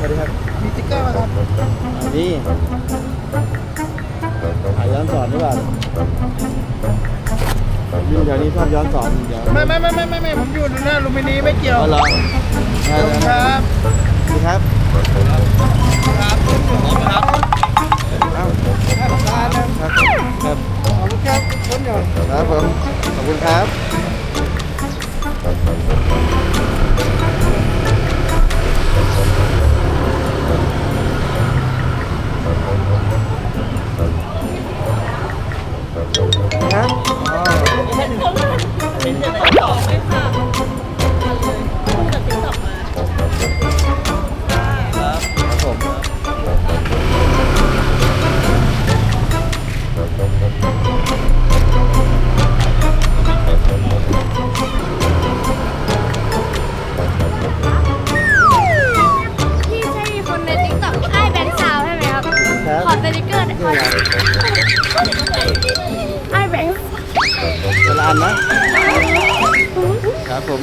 สวัสดีครับ มีติ๊กเกอร์ไหครับนี่ถ่าย้อนสอนดีกว่ายิ่งเดี๋ยวนี้ชอบย้อนสอนเดี๋ยวไม่ไม่ไม่ไม่ไม่ไม่ผมอยู่หน้าลูมพินีไม่เกี่ยวเอาเหรอครับสวัสดีคุณครับครับครับสวัสดีครับครับผมครับอ้าวครับครับ ขอบคุณครับคนเดียวครับผครับคุณครับ ติกเกอร์หน่อยขอไอ้แบงค์เวลาอันนะครับผม